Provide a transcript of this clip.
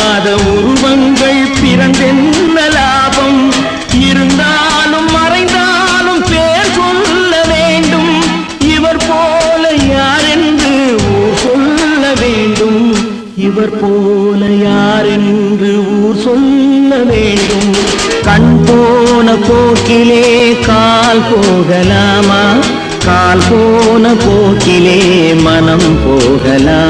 இல்லாத உருவங்கள் பிறந்தென்ன லாபம்? இருந்தாலும் மறைந்தாலும் பேர் சொல்ல வேண்டும். இவர் போல யார் என்று ஊர் சொல்ல வேண்டும். இவர் போல யார் என்று ஊர் சொல்ல வேண்டும். கண் போன போக்கிலே கால் போகலாமா? கால் போன போக்கிலே மனம் போகலாம்?